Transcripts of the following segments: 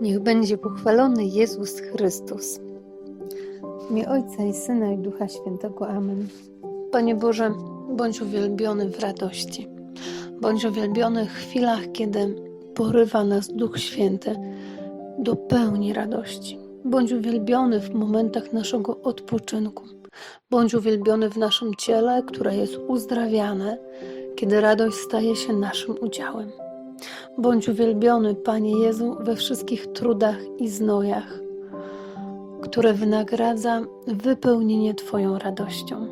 Niech będzie pochwalony Jezus Chrystus. W imię Ojca i Syna i Ducha Świętego. Amen. Panie Boże, bądź uwielbiony w radości. Bądź uwielbiony w chwilach, kiedy porywa nas Duch Święty do pełni radości. Bądź uwielbiony w momentach naszego odpoczynku. Bądź uwielbiony w naszym ciele, które jest uzdrawiane, kiedy radość staje się naszym udziałem. Bądź uwielbiony, Panie Jezu, we wszystkich trudach i znojach, które wynagradza wypełnienie Twoją radością.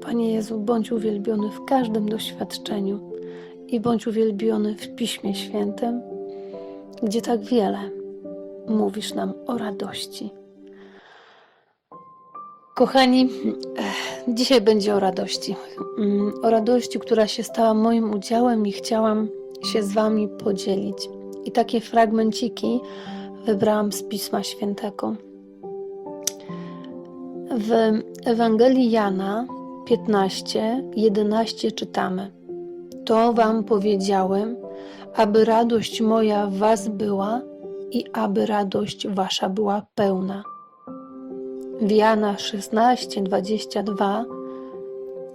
Panie Jezu, bądź uwielbiony w każdym doświadczeniu i bądź uwielbiony w Piśmie Świętym, gdzie tak wiele mówisz nam o radości. Kochani, dzisiaj będzie o radości. Mm, O radości, która się stała moim udziałem i chciałam się z Wami podzielić. I takie fragmenciki wybrałam z Pisma Świętego. W Ewangelii Jana 15, 11 czytamy: To Wam powiedziałem, aby radość moja w Was była i aby radość Wasza była pełna. W Jana 16, 22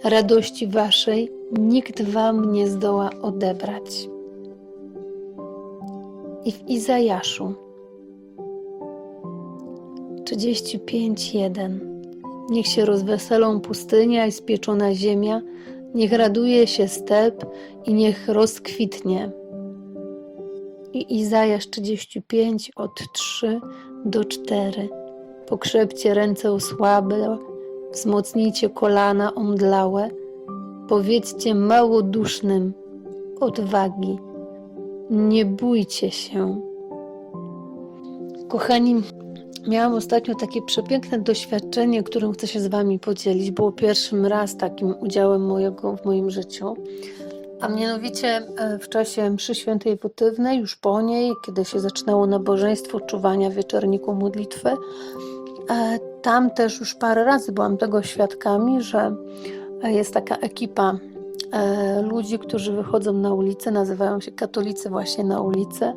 Radości Waszej nikt Wam nie zdoła odebrać. I w Izajaszu. 35:1 Niech się rozweselą pustynia i spieczona ziemia, niech raduje się step i niech rozkwitnie. I Izajasz 35 od 3 do 4 Pokrzepcie ręce osłabe, wzmocnijcie kolana omdlałe, powiedzcie małodusznym odwagi, nie bójcie się. Kochani, miałam ostatnio takie przepiękne doświadczenie, którym chcę się z Wami podzielić. Było pierwszym raz takim udziałem mojego w moim życiu. A mianowicie e, w czasie mszy świętej wotywnej, już po niej, kiedy się zaczynało nabożeństwo czuwania wieczorniku modlitwy, e, tam też już parę razy byłam tego świadkami, że jest taka ekipa ludzi, którzy wychodzą na ulicę, nazywają się katolicy właśnie na ulicę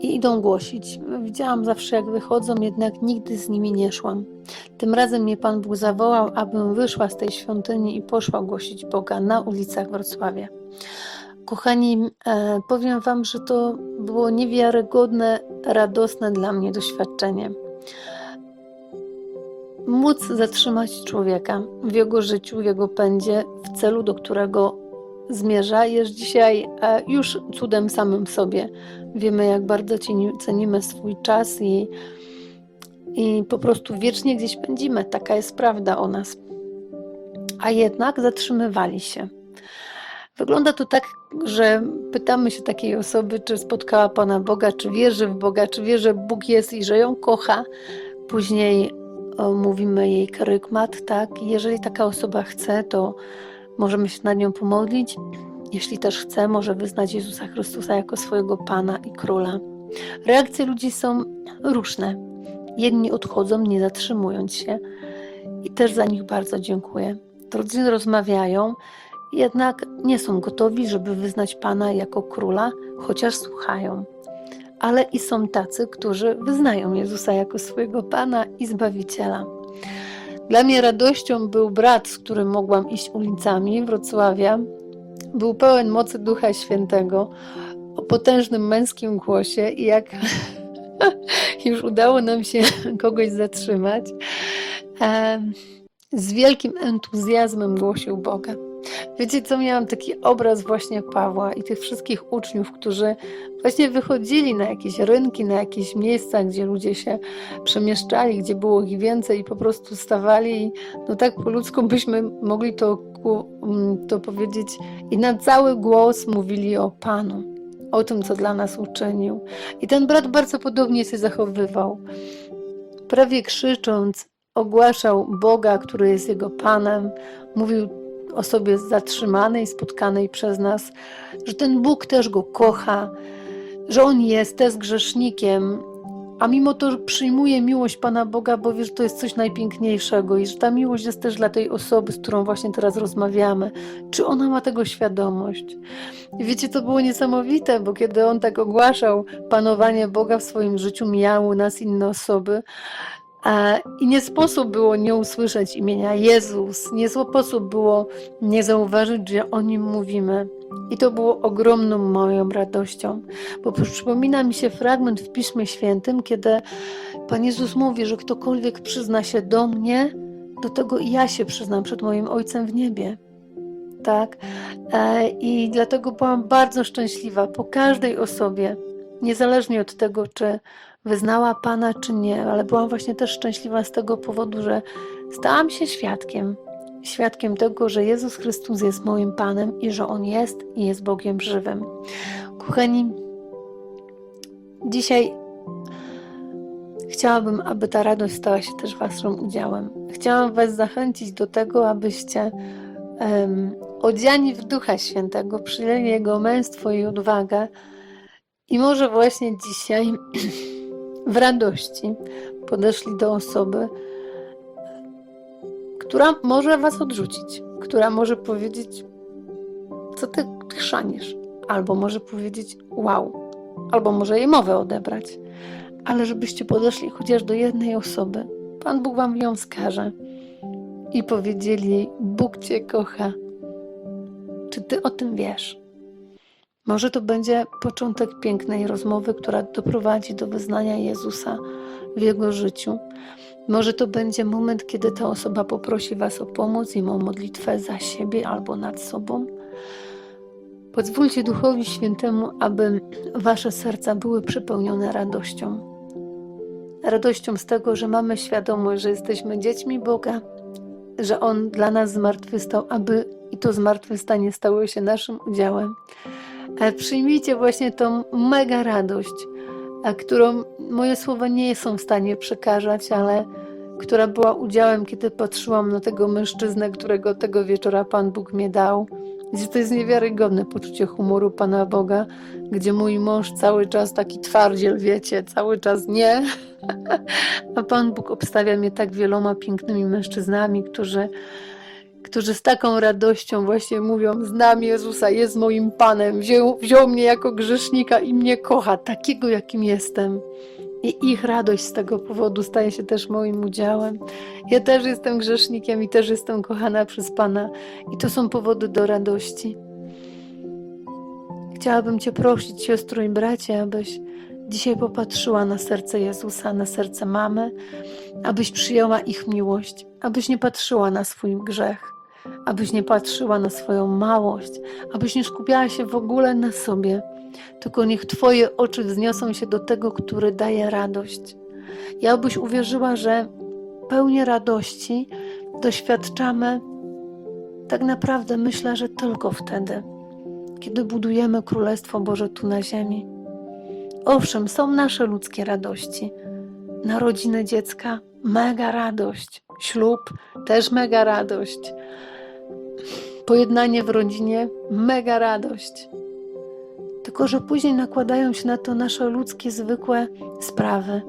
i idą głosić. Widziałam zawsze jak wychodzą, jednak nigdy z nimi nie szłam. Tym razem mnie Pan Bóg zawołał, abym wyszła z tej świątyni i poszła głosić Boga na ulicach Wrocławia. Kochani, e, powiem Wam, że to było niewiarygodne, radosne dla mnie doświadczenie móc zatrzymać człowieka w jego życiu, w jego pędzie, w celu, do którego zmierza, jest dzisiaj już cudem samym sobie. Wiemy, jak bardzo cenimy swój czas i, i po prostu wiecznie gdzieś pędzimy. Taka jest prawda o nas. A jednak zatrzymywali się. Wygląda to tak, że pytamy się takiej osoby, czy spotkała Pana Boga, czy wierzy w Boga, czy wie, że Bóg jest i że ją kocha. Później mówimy jej karygmat, tak? Jeżeli taka osoba chce, to możemy się nad nią pomodlić. Jeśli też chce, może wyznać Jezusa Chrystusa jako swojego Pana i Króla. Reakcje ludzi są różne. Jedni odchodzą, nie zatrzymując się, i też za nich bardzo dziękuję. Drudzy rozmawiają, jednak nie są gotowi, żeby wyznać Pana jako Króla, chociaż słuchają ale i są tacy, którzy wyznają Jezusa jako swojego Pana i Zbawiciela. Dla mnie radością był brat, z którym mogłam iść ulicami Wrocławia. Był pełen mocy Ducha Świętego, o potężnym męskim głosie i jak już udało nam się kogoś zatrzymać, z wielkim entuzjazmem głosił Boga. Wiecie co, miałam taki obraz właśnie Pawła i tych wszystkich uczniów, którzy właśnie wychodzili na jakieś rynki, na jakieś miejsca, gdzie ludzie się przemieszczali, gdzie było ich więcej i po prostu stawali i no tak po ludzku byśmy mogli to, mm, to powiedzieć i na cały głos mówili o Panu, o tym, co dla nas uczynił. I ten brat bardzo podobnie się zachowywał. Prawie krzycząc, ogłaszał Boga, który jest jego Panem, mówił osobie zatrzymanej, spotkanej przez nas, że ten Bóg też go kocha, że on jest też grzesznikiem a mimo to przyjmuje miłość Pana Boga, bo wie, że to jest coś najpiękniejszego i że ta miłość jest też dla tej osoby, z którą właśnie teraz rozmawiamy. Czy ona ma tego świadomość? I wiecie, to było niesamowite, bo kiedy on tak ogłaszał panowanie Boga w swoim życiu, mijały nas inne osoby, I nie sposób było nie usłyszeć imienia Jezus, nie sposób było nie zauważyć, że o nim mówimy. I to było ogromną moją radością, bo przypomina mi się fragment w Piśmie Świętym, kiedy Pan Jezus mówi, że ktokolwiek przyzna się do mnie, do tego i ja się przyznam przed moim Ojcem w niebie. Tak? E, I dlatego byłam bardzo szczęśliwa po każdej osobie, niezależnie od tego, czy wyznała Pana, czy nie, ale byłam właśnie też szczęśliwa z tego powodu, że stałam się świadkiem. Świadkiem tego, że Jezus Chrystus jest moim Panem i że On jest i jest Bogiem żywym. Kochani, dzisiaj chciałabym, aby ta radość stała się też Waszym udziałem. Chciałam Was zachęcić do tego, abyście um, odziani w Ducha Świętego przyjęli Jego męstwo i odwagę. I może właśnie dzisiaj w radości podeszli do osoby, która może was odrzucić, która może powiedzieć, co ty chrzanisz, albo może powiedzieć wow, albo może jej mowę odebrać, ale żebyście podeszli chociaż do jednej osoby, Pan Bóg wam ją wskaże i powiedzieli jej, Bóg cię kocha. Czy ty o tym wiesz? Może to będzie początek pięknej rozmowy, która doprowadzi do wyznania Jezusa w jego życiu. Może to będzie moment, kiedy ta osoba poprosi Was o pomoc i o modlitwę za siebie albo nad sobą. Pozwólcie Duchowi Świętemu, aby Wasze serca były przepełnione radością. Radością z tego, że mamy świadomość, że jesteśmy dziećmi Boga, że On dla nas zmartwychwstał, aby i to zmartwychwstanie stało się naszym udziałem. Przyjmijcie właśnie tą mega radość, którą moje słowa nie są w stanie przekazać, ale która była udziałem, kiedy patrzyłam na tego mężczyznę, którego tego wieczora Pan Bóg mnie dał. Gdzie to jest niewiarygodne poczucie humoru Pana Boga, gdzie mój mąż cały czas taki twardziel, wiecie, cały czas nie. A Pan Bóg obstawia mnie tak wieloma pięknymi mężczyznami, którzy którzy z taką radością właśnie mówią: Znam Jezusa, jest moim Panem, wziął, wziął mnie jako grzesznika i mnie kocha, takiego jakim jestem. I ich radość z tego powodu staje się też moim udziałem. Ja też jestem grzesznikiem i też jestem kochana przez Pana, i to są powody do radości. Chciałabym Cię prosić, siostro i bracie, abyś dzisiaj popatrzyła na serce Jezusa, na serce mamy, abyś przyjęła ich miłość, abyś nie patrzyła na swój grzech, abyś nie patrzyła na swoją małość, abyś nie skupiała się w ogóle na sobie, tylko niech Twoje oczy wzniosą się do tego, który daje radość. I abyś uwierzyła, że pełnię radości doświadczamy tak naprawdę, myślę, że tylko wtedy, kiedy budujemy Królestwo Boże tu na ziemi. Owszem, są nasze ludzkie radości. Narodziny dziecka mega radość, ślub też mega radość, pojednanie w rodzinie mega radość. Tylko, że później nakładają się na to nasze ludzkie, zwykłe sprawy.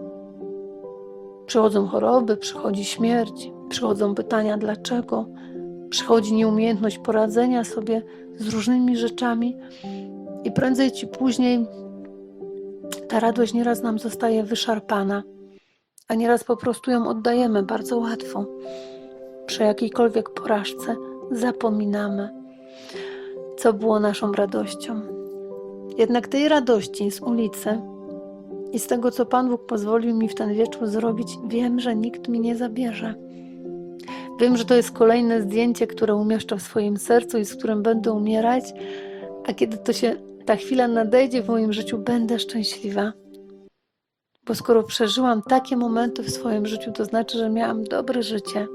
Przychodzą choroby, przychodzi śmierć, przychodzą pytania dlaczego, przychodzi nieumiejętność poradzenia sobie z różnymi rzeczami, i prędzej czy później ta radość nieraz nam zostaje wyszarpana, a nieraz po prostu ją oddajemy bardzo łatwo. Przy jakiejkolwiek porażce zapominamy, co było naszą radością. Jednak tej radości z ulicy i z tego, co Pan Bóg pozwolił mi w ten wieczór zrobić, wiem, że nikt mi nie zabierze. Wiem, że to jest kolejne zdjęcie, które umieszczę w swoim sercu i z którym będę umierać, a kiedy to się ta chwila nadejdzie w moim życiu, będę szczęśliwa. Bo skoro przeżyłam takie momenty w swoim życiu, to znaczy, że miałam dobre życie.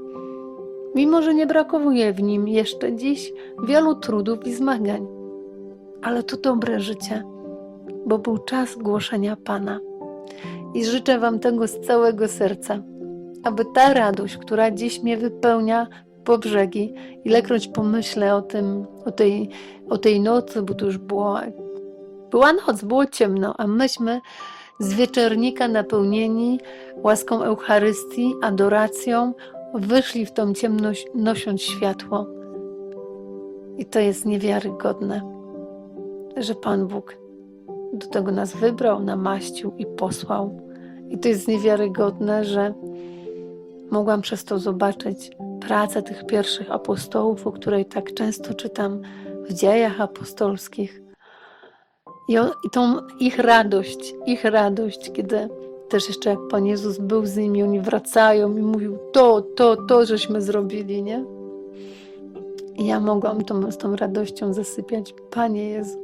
Mimo, że nie brakuje w nim jeszcze dziś wielu trudów i zmagań. Ale to dobre życie, bo był czas głoszenia Pana. I życzę Wam tego z całego serca, aby ta radość, która dziś mnie wypełnia po brzegi, ilekroć pomyślę o tym, o tej, o tej nocy, bo to już było była noc, było ciemno, a myśmy z wieczornika napełnieni łaską Eucharystii, adoracją, wyszli w tą ciemność, nosząc światło. I to jest niewiarygodne, że Pan Bóg do tego nas wybrał, namaścił i posłał. I to jest niewiarygodne, że mogłam przez to zobaczyć pracę tych pierwszych apostołów, o której tak często czytam w dziejach apostolskich. I, I tą ich radość, ich radość, kiedy też jeszcze Pan Jezus był z nimi, oni wracają i mówił to, to, to, żeśmy zrobili, nie? I ja mogłam tą, z tą radością zasypiać. Panie Jezu,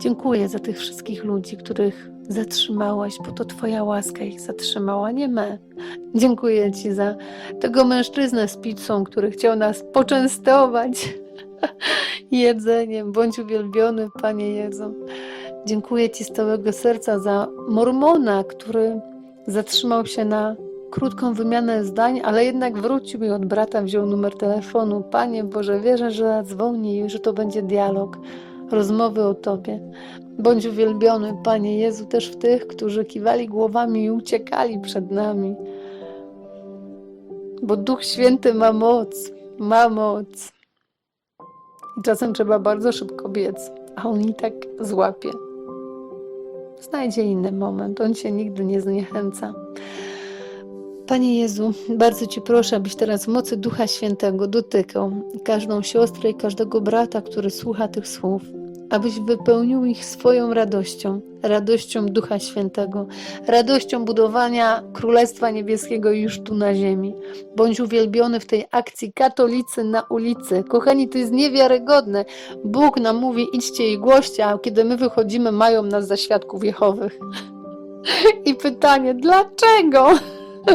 dziękuję za tych wszystkich ludzi, których zatrzymałaś, bo to Twoja łaska ich zatrzymała, nie my. Dziękuję Ci za tego mężczyznę z pizzą, który chciał nas poczęstować jedzeniem. Bądź uwielbiony, Panie Jezu. Dziękuję Ci z całego serca za Mormona, który zatrzymał się na krótką wymianę zdań, ale jednak wrócił i od brata wziął numer telefonu. Panie Boże, wierzę, że zadzwoni i że to będzie dialog, rozmowy o Tobie. Bądź uwielbiony, Panie Jezu, też w tych, którzy kiwali głowami i uciekali przed nami. Bo Duch Święty ma moc, ma moc. Czasem trzeba bardzo szybko biec, a On i tak złapie. Znajdzie inny moment, On się nigdy nie zniechęca. Panie Jezu, bardzo Ci proszę, abyś teraz w mocy Ducha Świętego dotykał każdą siostrę i każdego brata, który słucha tych słów, abyś wypełnił ich swoją radością, radością Ducha Świętego, radością budowania Królestwa Niebieskiego już tu na ziemi. Bądź uwielbiony w tej akcji katolicy na ulicy. Kochani, to jest niewiarygodne. Bóg nam mówi, idźcie i głoście, a kiedy my wychodzimy, mają nas za świadków Jehowych. I pytanie, dlaczego?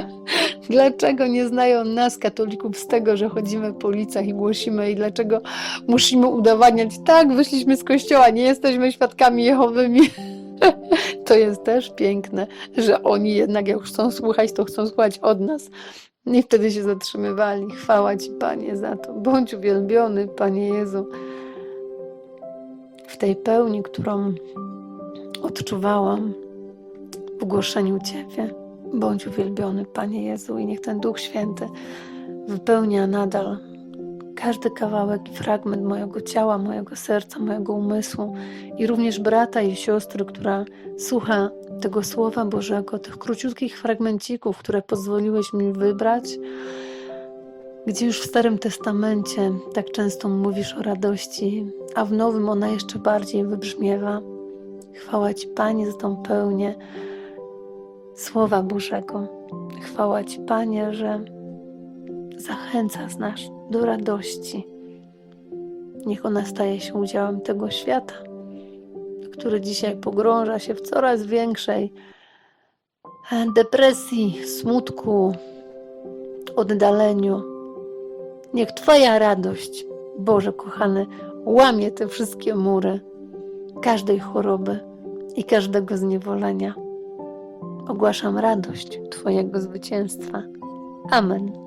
Dlaczego nie znają nas, katolików, z tego, że chodzimy po ulicach i głosimy, i dlaczego musimy udowadniać, tak, wyszliśmy z kościoła, nie jesteśmy świadkami Jehowymi? To jest też piękne, że oni jednak, jak chcą słuchać, to chcą słuchać od nas. I wtedy się zatrzymywali. Chwała Ci, Panie, za to. Bądź uwielbiony, Panie Jezu, w tej pełni, którą odczuwałam w głoszeniu Ciebie. Bądź uwielbiony, Panie Jezu, i niech ten Duch Święty wypełnia nadal każdy kawałek i fragment mojego ciała, mojego serca, mojego umysłu i również brata i siostry, która słucha tego Słowa Bożego, tych króciutkich fragmencików, które pozwoliłeś mi wybrać, gdzie już w Starym Testamencie tak często mówisz o radości, a w Nowym ona jeszcze bardziej wybrzmiewa. Chwała Ci, Panie, za tą pełnię Słowa Bożego. Chwała Ci, Panie, że zachęcasz nas do radości. Niech ona staje się udziałem tego świata, który dzisiaj pogrąża się w coraz większej depresji, smutku, oddaleniu. Niech Twoja radość, Boże kochany, łamie te wszystkie mury każdej choroby i każdego zniewolenia. Ogłaszam radość Twojego zwycięstwa. Amen.